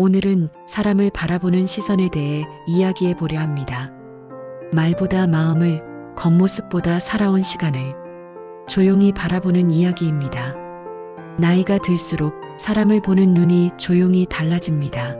오늘은 사람을 바라보는 시선에 대해 이야기해 보려 합니다. 말보다 마음을, 겉모습보다 살아온 시간을 조용히 바라보는 이야기입니다. 나이가 들수록 사람을 보는 눈이 조용히 달라집니다.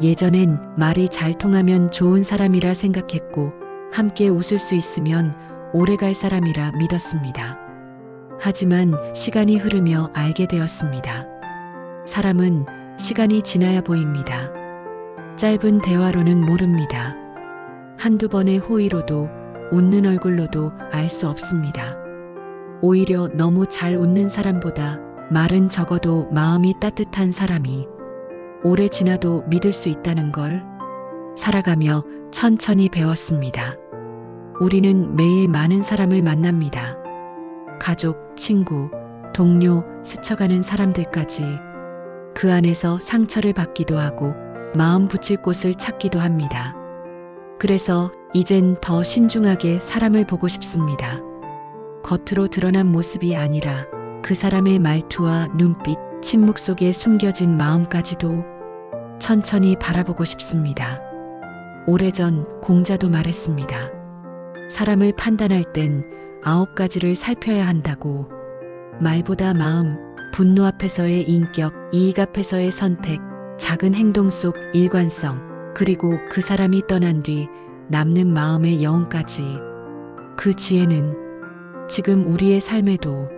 예전엔 말이 잘 통하면 좋은 사람이라 생각했고 함께 웃을 수 있으면 오래 갈 사람이라 믿었습니다. 하지만 시간이 흐르며 알게 되었습니다. 사람은 시간이 지나야 보입니다. 짧은 대화로는 모릅니다. 한두 번의 호의로도 웃는 얼굴로도 알 수 없습니다. 오히려 너무 잘 웃는 사람보다 말은 적어도 마음이 따뜻한 사람이 오래 지나도 믿을 수 있다는 걸 살아가며 천천히 배웠습니다. 우리는 매일 많은 사람을 만납니다. 가족, 친구, 동료, 스쳐가는 사람들까지 그 안에서 상처를 받기도 하고 마음 붙일 곳을 찾기도 합니다. 그래서 이젠 더 신중하게 사람을 보고 싶습니다. 겉으로 드러난 모습이 아니라 그 사람의 말투와 눈빛, 침묵 속에 숨겨진 마음까지도 천천히 바라보고 싶습니다. 오래전 공자도 말했습니다. 사람을 판단할 땐 아홉 가지를 살펴야 한다고. 말보다 마음, 분노 앞에서의 인격, 이익 앞에서의 선택, 작은 행동 속 일관성, 그리고 그 사람이 떠난 뒤 남는 마음의 여운까지. 그 지혜는 지금 우리의 삶에도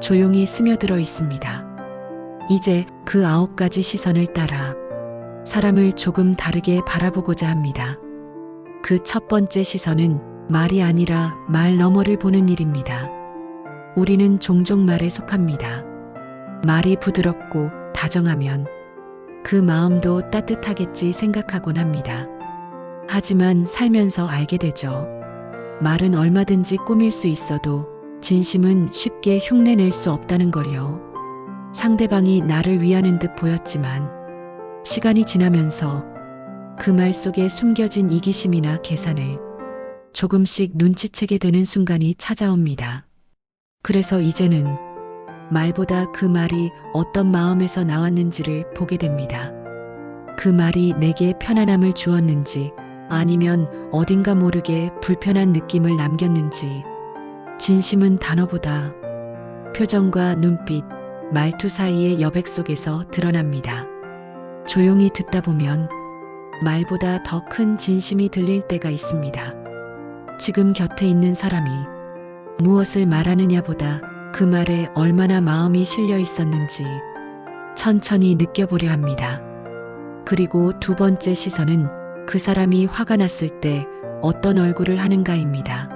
조용히 스며들어 있습니다. 이제 그 아홉 가지 시선을 따라 사람을 조금 다르게 바라보고자 합니다. 그 첫 번째 시선은 말이 아니라 말 너머를 보는 일입니다. 우리는 종종 말에 속합니다. 말이 부드럽고 다정하면 그 마음도 따뜻하겠지 생각하곤 합니다. 하지만 살면서 알게 되죠. 말은 얼마든지 꾸밀 수 있어도 진심은 쉽게 흉내낼 수 없다는 걸요. 상대방이 나를 위하는 듯 보였지만 시간이 지나면서 그 말 속에 숨겨진 이기심이나 계산을 조금씩 눈치채게 되는 순간이 찾아옵니다. 그래서 이제는 말보다 그 말이 어떤 마음에서 나왔는지를 보게 됩니다. 그 말이 내게 편안함을 주었는지 아니면 어딘가 모르게 불편한 느낌을 남겼는지 진심은 단어보다 표정과 눈빛, 말투 사이의 여백 속에서 드러납니다. 조용히 듣다 보면 말보다 더 큰 진심이 들릴 때가 있습니다. 지금 곁에 있는 사람이 무엇을 말하느냐보다 그 말에 얼마나 마음이 실려 있었는지 천천히 느껴보려 합니다. 그리고 두 번째 시선은 그 사람이 화가 났을 때 어떤 얼굴을 하는가입니다.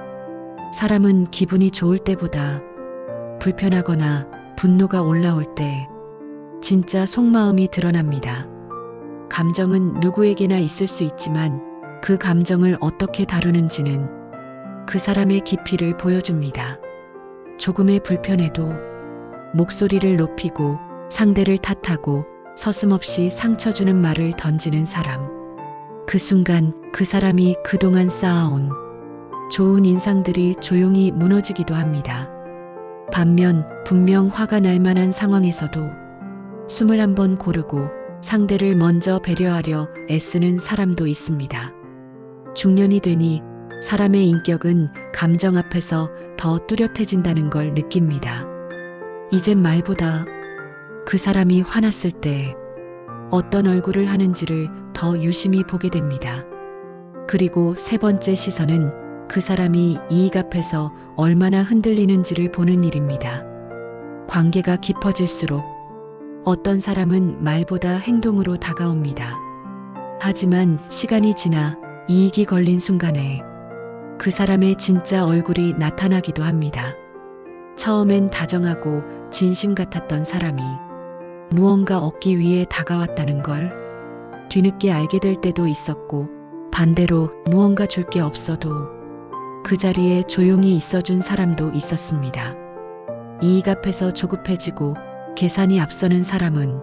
사람은 기분이 좋을 때보다 불편하거나 분노가 올라올 때 진짜 속마음이 드러납니다. 감정은 누구에게나 있을 수 있지만 그 감정을 어떻게 다루는지는 그 사람의 깊이를 보여줍니다. 조금의 불편해도 목소리를 높이고 상대를 탓하고 서슴없이 상처 주는 말을 던지는 사람. 그 순간 그 사람이 그동안 쌓아온 좋은 인상들이 조용히 무너지기도 합니다. 반면 분명 화가 날 만한 상황에서도 숨을 한번 고르고 상대를 먼저 배려하려 애쓰는 사람도 있습니다. 중년이 되니 사람의 인격은 감정 앞에서 더 뚜렷해진다는 걸 느낍니다. 이젠 말보다 그 사람이 화났을 때 어떤 얼굴을 하는지를 더 유심히 보게 됩니다. 그리고 세 번째 시선은 그 사람이 이익 앞에서 얼마나 흔들리는지를 보는 일입니다. 관계가 깊어질수록 어떤 사람은 말보다 행동으로 다가옵니다. 하지만 시간이 지나 이익이 걸린 순간에 그 사람의 진짜 얼굴이 나타나기도 합니다. 처음엔 다정하고 진심 같았던 사람이 무언가 얻기 위해 다가왔다는 걸 뒤늦게 알게 될 때도 있었고 반대로 무언가 줄 게 없어도 그 자리에 조용히 있어준 사람도 있었습니다. 이익 앞에서 조급해지고 계산이 앞서는 사람은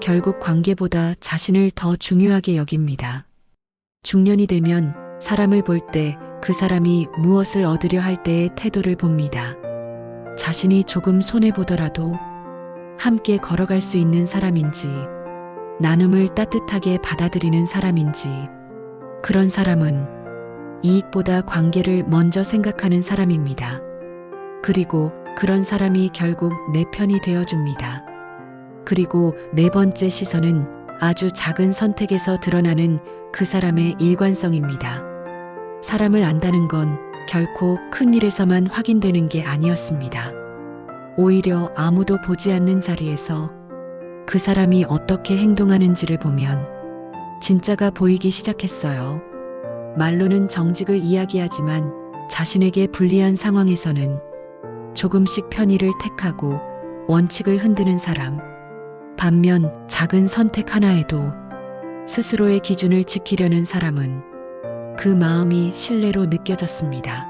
결국 관계보다 자신을 더 중요하게 여깁니다. 중년이 되면 사람을 볼 때 그 사람이 무엇을 얻으려 할 때의 태도를 봅니다. 자신이 조금 손해보더라도 함께 걸어갈 수 있는 사람인지 나눔을 따뜻하게 받아들이는 사람인지, 그런 사람은 이익보다 관계를 먼저 생각하는 사람입니다. 그리고 그런 사람이 결국 내 편이 되어줍니다. 그리고 네 번째 시선은 아주 작은 선택에서 드러나는 그 사람의 일관성입니다. 사람을 안다는 건 결코 큰 일에서만 확인되는 게 아니었습니다. 오히려 아무도 보지 않는 자리에서 그 사람이 어떻게 행동하는지를 보면 진짜가 보이기 시작했어요. 말로는 정직을 이야기하지만 자신에게 불리한 상황에서는 조금씩 편의를 택하고 원칙을 흔드는 사람. 반면 작은 선택 하나에도 스스로의 기준을 지키려는 사람은 그 마음이 신뢰로 느껴졌습니다.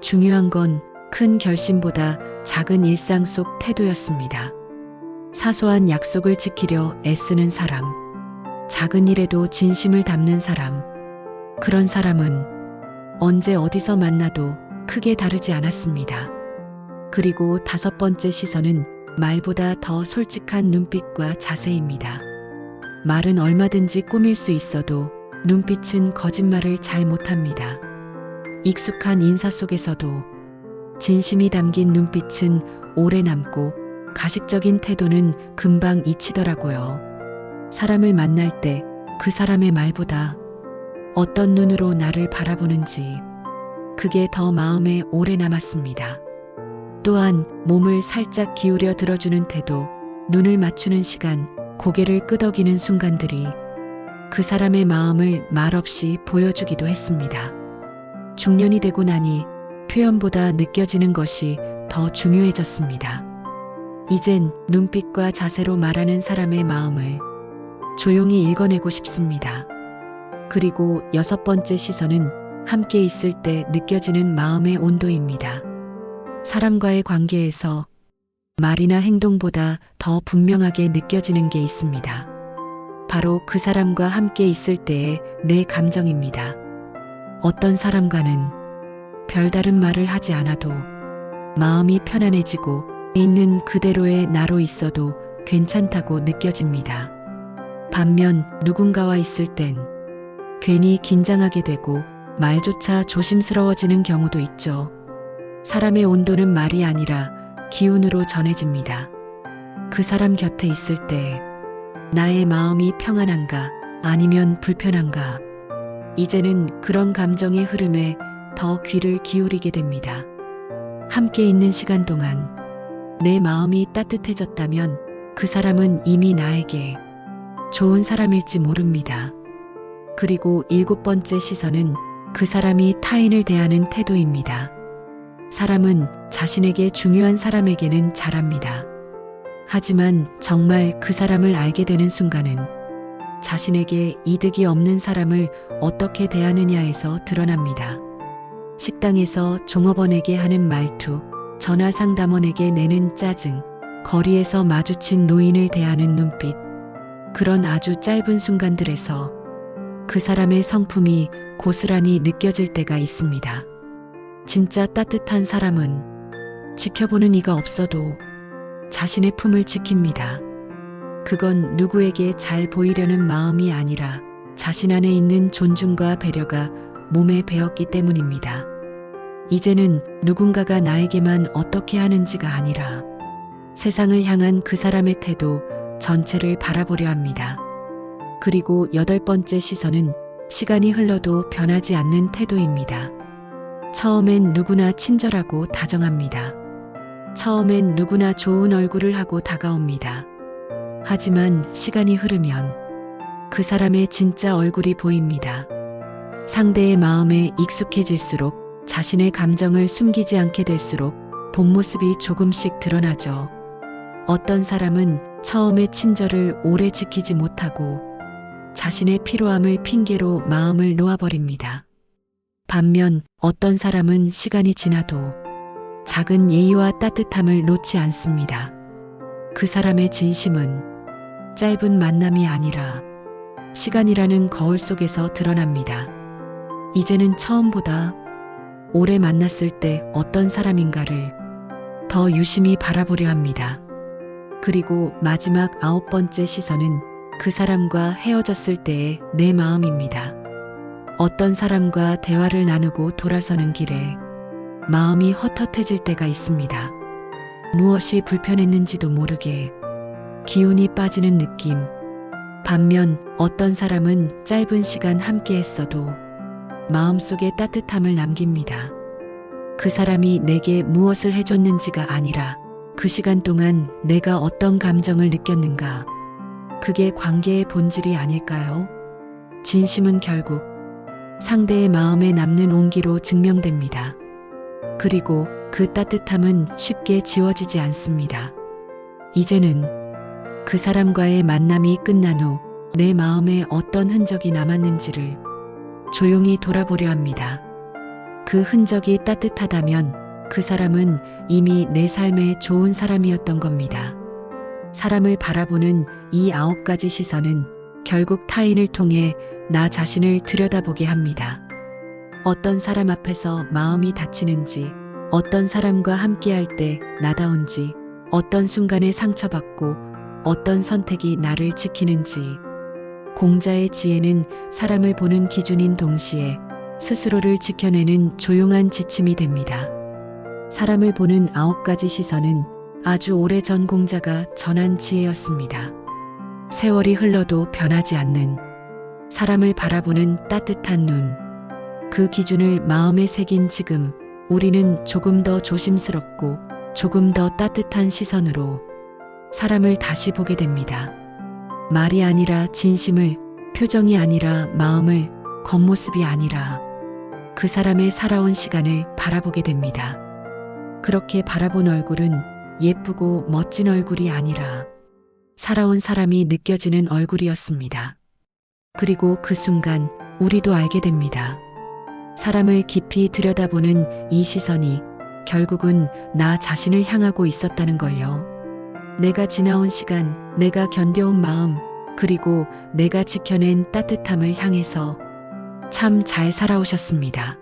중요한 건 큰 결심보다 작은 일상 속 태도였습니다. 사소한 약속을 지키려 애쓰는 사람, 작은 일에도 진심을 담는 사람, 그런 사람은 언제 어디서 만나도 크게 다르지 않았습니다. 그리고 다섯 번째 시선은 말보다 더 솔직한 눈빛과 자세입니다. 말은 얼마든지 꾸밀 수 있어도 눈빛은 거짓말을 잘 못합니다. 익숙한 인사 속에서도 진심이 담긴 눈빛은 오래 남고 가식적인 태도는 금방 잊히더라고요. 사람을 만날 때 그 사람의 말보다 어떤 눈으로 나를 바라보는지 그게 더 마음에 오래 남았습니다. 또한 몸을 살짝 기울여 들어주는 태도, 눈을 맞추는 시간, 고개를 끄덕이는 순간들이 그 사람의 마음을 말없이 보여주기도 했습니다. 중년이 되고 나니 표현보다 느껴지는 것이 더 중요해졌습니다. 이젠 눈빛과 자세로 말하는 사람의 마음을 조용히 읽어내고 싶습니다. 그리고 여섯 번째 시선은 함께 있을 때 느껴지는 마음의 온도입니다. 사람과의 관계에서 말이나 행동보다 더 분명하게 느껴지는 게 있습니다. 바로 그 사람과 함께 있을 때의 내 감정입니다. 어떤 사람과는 별다른 말을 하지 않아도 마음이 편안해지고 있는 그대로의 나로 있어도 괜찮다고 느껴집니다. 반면 누군가와 있을 땐 괜히 긴장하게 되고 말조차 조심스러워지는 경우도 있죠. 사람의 온도는 말이 아니라 기운으로 전해집니다. 그 사람 곁에 있을 때 나의 마음이 평안한가 아니면 불편한가 이제는 그런 감정의 흐름에 더 귀를 기울이게 됩니다. 함께 있는 시간 동안 내 마음이 따뜻해졌다면 그 사람은 이미 나에게 좋은 사람일지 모릅니다. 그리고 일곱 번째 시선은 그 사람이 타인을 대하는 태도입니다. 사람은 자신에게 중요한 사람에게는 잘합니다. 하지만 정말 그 사람을 알게 되는 순간은 자신에게 이득이 없는 사람을 어떻게 대하느냐에서 드러납니다. 식당에서 종업원에게 하는 말투, 전화 상담원에게 내는 짜증, 거리에서 마주친 노인을 대하는 눈빛, 그런 아주 짧은 순간들에서 그 사람의 성품이 고스란히 느껴질 때가 있습니다. 진짜 따뜻한 사람은 지켜보는 이가 없어도 자신의 품을 지킵니다. 그건 누구에게 잘 보이려는 마음이 아니라 자신 안에 있는 존중과 배려가 몸에 배었기 때문입니다. 이제는 누군가가 나에게만 어떻게 하는지가 아니라 세상을 향한 그 사람의 태도 전체를 바라보려 합니다. 그리고 여덟 번째 시선은 시간이 흘러도 변하지 않는 태도입니다. 처음엔 누구나 친절하고 다정합니다. 처음엔 누구나 좋은 얼굴을 하고 다가옵니다. 하지만 시간이 흐르면 그 사람의 진짜 얼굴이 보입니다. 상대의 마음에 익숙해질수록 자신의 감정을 숨기지 않게 될수록 본 모습이 조금씩 드러나죠. 어떤 사람은 처음에 친절을 오래 지키지 못하고 자신의 피로함을 핑계로 마음을 놓아버립니다. 반면 어떤 사람은 시간이 지나도 작은 예의와 따뜻함을 놓지 않습니다. 그 사람의 진심은 짧은 만남이 아니라 시간이라는 거울 속에서 드러납니다. 이제는 처음보다 오래 만났을 때 어떤 사람인가를 더 유심히 바라보려 합니다. 그리고 마지막 아홉 번째 시선은 그 사람과 헤어졌을 때의 내 마음입니다. 어떤 사람과 대화를 나누고 돌아서는 길에 마음이 헛헛해질 때가 있습니다. 무엇이 불편했는지도 모르게 기운이 빠지는 느낌. 반면 어떤 사람은 짧은 시간 함께 했어도 마음속에 따뜻함을 남깁니다. 그 사람이 내게 무엇을 해줬는지가 아니라 그 시간 동안 내가 어떤 감정을 느꼈는가. 그게 관계의 본질이 아닐까요? 진심은 결국 상대의 마음에 남는 온기로 증명됩니다. 그리고 그 따뜻함은 쉽게 지워지지 않습니다. 이제는 그 사람과의 만남이 끝난 후 내 마음에 어떤 흔적이 남았는지를 조용히 돌아보려 합니다. 그 흔적이 따뜻하다면 그 사람은 이미 내 삶에 좋은 사람이었던 겁니다. 사람을 바라보는 이 아홉 가지 시선은 결국 타인을 통해 나 자신을 들여다보게 합니다. 어떤 사람 앞에서 마음이 다치는지, 어떤 사람과 함께할 때 나다운지, 어떤 순간에 상처받고 어떤 선택이 나를 지키는지. 공자의 지혜는 사람을 보는 기준인 동시에 스스로를 지켜내는 조용한 지침이 됩니다. 사람을 보는 아홉 가지 시선은 아주 오래 전 공자가 전한 지혜였습니다. 세월이 흘러도 변하지 않는 사람을 바라보는 따뜻한 눈. 그 기준을 마음에 새긴 지금 우리는 조금 더 조심스럽고 조금 더 따뜻한 시선으로 사람을 다시 보게 됩니다. 말이 아니라 진심을, 표정이 아니라 마음을, 겉모습이 아니라 그 사람의 살아온 시간을 바라보게 됩니다. 그렇게 바라본 얼굴은 예쁘고 멋진 얼굴이 아니라 살아온 사람이 느껴지는 얼굴이었습니다. 그리고 그 순간 우리도 알게 됩니다. 사람을 깊이 들여다보는 이 시선이 결국은 나 자신을 향하고 있었다는 걸요. 내가 지나온 시간, 내가 견뎌온 마음, 그리고 내가 지켜낸 따뜻함을 향해서 참 잘 살아오셨습니다.